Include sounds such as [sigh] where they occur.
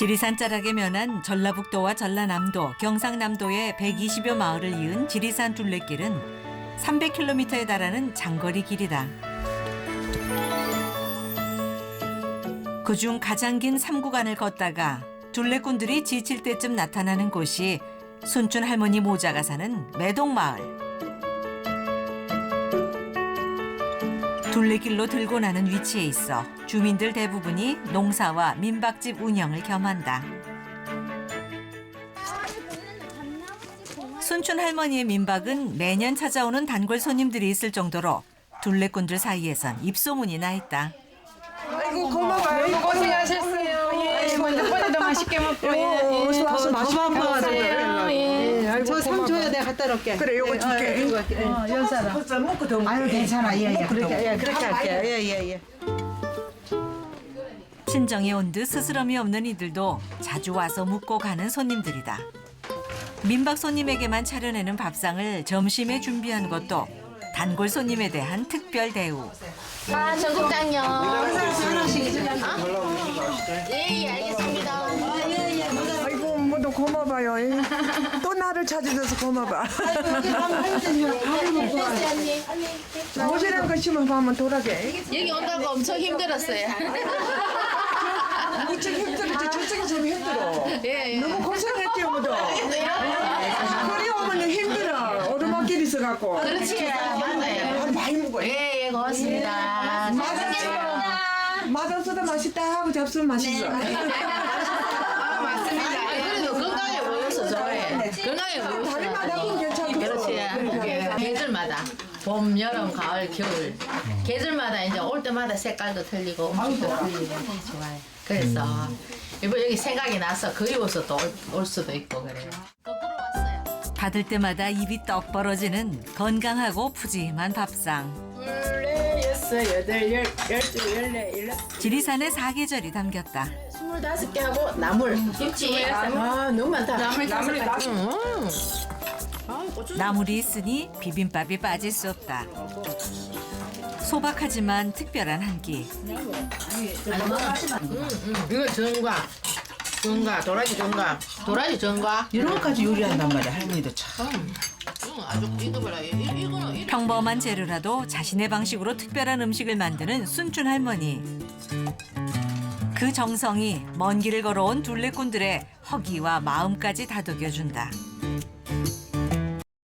지리산 자락에 면한 전라북도와 전라남도, 경상남도의 120여 마을을 이은 지리산 둘레길은 300km에 달하는 장거리 길이다. 그중 가장 긴 3구간을 걷다가 둘레꾼들이 지칠 때쯤 나타나는 곳이 순춘 할머니 모자가 사는 매동마을. 둘레길로 들고 나는 위치에 있어 주민들 대부분이 농사와 민박집 운영을 겸한다. 순춘 할머니의 민박은 매년 찾아오는 단골 손님들이 있을 정도로 둘레꾼들 사이에선 입소문이 나 있다. 아이고 고마워요. 고생하셨어요. 예, 먼저 뻔히도 맛있게 먹고 예, 예. 와서 맛있게 먹어요. 예. 저 삼초에 내가 갖다 놓을게. 그래 요거 줄게. 어, 연사라. 먹고 더 아유 괜찮아. 예, 예. 그렇게, 그렇게 예, 그렇게 할게. 예, 예, 예. 친정에 온 듯 스스럼이 없는 이들도 자주 와서 묵고 가는 손님들이다. 민박 손님에게만 차려내는 밥상을 점심에 준비한 것도 단골 손님에 대한 특별 대우. 아, 전국장요. 예, 예, 알겠습니다. 고마워요. 예. [laughs] 또 나를 찾아줘서 고마워. 모자란 [laughs] 거 심어서 한번 돌아게. 여기 온다고 엄청 힘들었어요. 무척 힘들었지. 저쪽이 좀 힘들어. 예, 예. 너무 고생했지요 모두. 그리 오면 힘들어. 오르막길 있어갖고. 그렇지, 맞아요. 아, 많이 먹어. 예, 예, 고맙습니다. 맛없어도 맛있다 하고 잡수면 맛있어. [laughs] 아, 맞습니다. 그래도 건강해 보여서 좋아해. 건강해 보여서. 다른 맛하고 괜찮고. 그렇지. 예, 계절마다. 봄, 여름, 가을, 겨울. 계절마다 이제 올 때마다 색깔도 틀리고 음식도 틀리고 좋아요. 그래서 이번 여기 생각이 나서 그리워서 또 올 수도 있고 그래요. 거꾸로 왔어요. 받을 때마다 입이 떡 벌어지는 건강하고 푸짐한 밥상. 여섯, 여덟, 열, 열두, 열네, 열여섯, 지리산의 사계절이 담겼다. 스물다섯 개 하고 나물. 김치. 아, 너무 많다. 나물 다섯 가지. 나물이 있으니 비빔밥이 빠질 수 없다. 소박하지만 특별한 한 끼. 이거 전과. 전과, 도라지 전과. 도라지 전과. 이런 것까지 요리한단 말이야. 할머니도 참. 평범한 재료라도 자신의 방식으로 특별한 음식을 만드는 순춘 할머니. 그 정성이 먼 길을 걸어온 둘레꾼들의 허기와 마음까지 다독여준다.